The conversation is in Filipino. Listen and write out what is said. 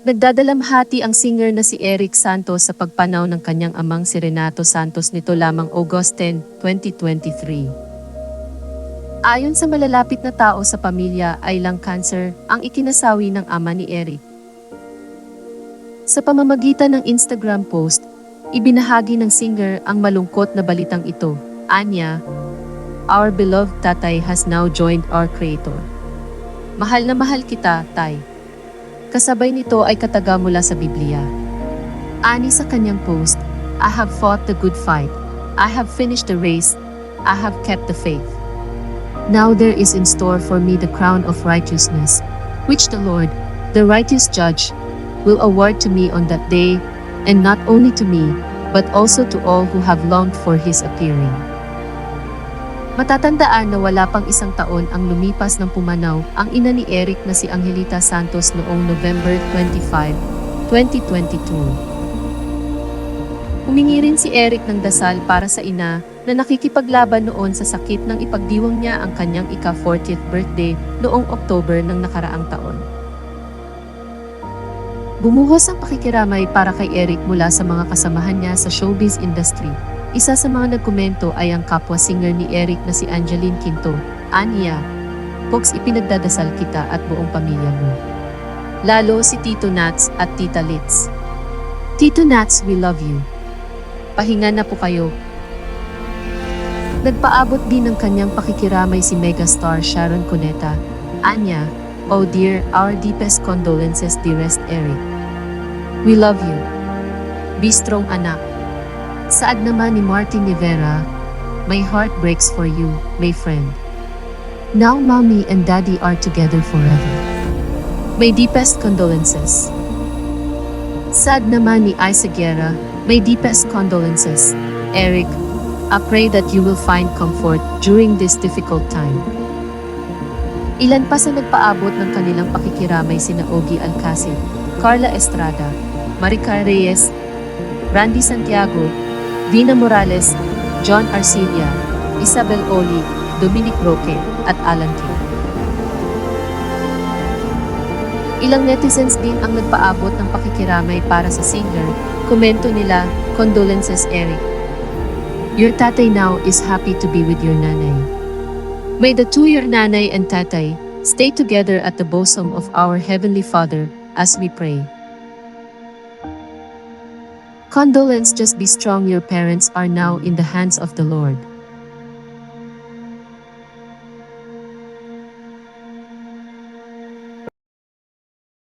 Nagdadalamhati ang singer na si Eric Santos sa pagpanaw ng kanyang amang si Renato Santos nito lamang August 10, 2023. Ayon sa malalapit na tao sa pamilya ay lung cancer ang ikinasawi ng ama ni Eric. Sa pamamagitan ng Instagram post, ibinahagi ng singer ang malungkot na balitang ito. Anya, Our beloved tatay has now joined our creator. Mahal na mahal kita, tay. Kasabay nito ay kataga mula sa Biblia. Ani sa kanyang post, I have fought the good fight. I have finished the race. I have kept the faith. Now there is in store for me the crown of righteousness, which the Lord, the righteous judge, will award to me on that day, and not only to me, but also to all who have longed for his appearing. Matatandaan na wala pang isang taon ang lumipas ng pumanaw ang ina ni Eric na si Angelita Santos noong November 25, 2022. Humingi rin si Eric ng dasal para sa ina na nakikipaglaban noon sa sakit nang ipagdiwang niya ang kanyang ika-40th birthday noong October ng nakaraang taon. Bumuhos ang pakikiramay para kay Eric mula sa mga kasamahan niya sa showbiz industry. Isa sa mga nagkomento ay ang kapwa singer ni Eric na si Angeline Quinto. Aniya, Pox ipinagdadasal kita at buong pamilya mo. Lalo si Tito Nats at Tita Litz. Tito Nats, we love you. Pahinga na po kayo. Nagpaabot din ng kanyang pakikiramay si megastar Sharon Cuneta. Anya, oh dear, our deepest condolences dearest Eric. We love you. Be strong anak. Saad naman ni Martin Rivera, My heart breaks for you, my friend. Now mommy and daddy are together forever. My deepest condolences. Sad naman ni Isaac Guerra, my deepest condolences. Eric, I pray that you will find comfort during this difficult time. Ilan pa sa nagpaabot ng kanilang pakikiramay sina Ogie Alcacid, Carla Estrada, Maricar Reyes, Randy Santiago, Dina Morales, John Arcilia, Isabel Oli, Dominic Roque, at Alan King. Ilang netizens din ang nagpaabot ng pakikiramay para sa singer. Komento nila, condolences Eric. Your tatay now is happy to be with your nanay. May the two your nanay and tatay stay together at the bosom of our Heavenly Father as we pray. Condolence just be strong your parents are now in the hands of the Lord.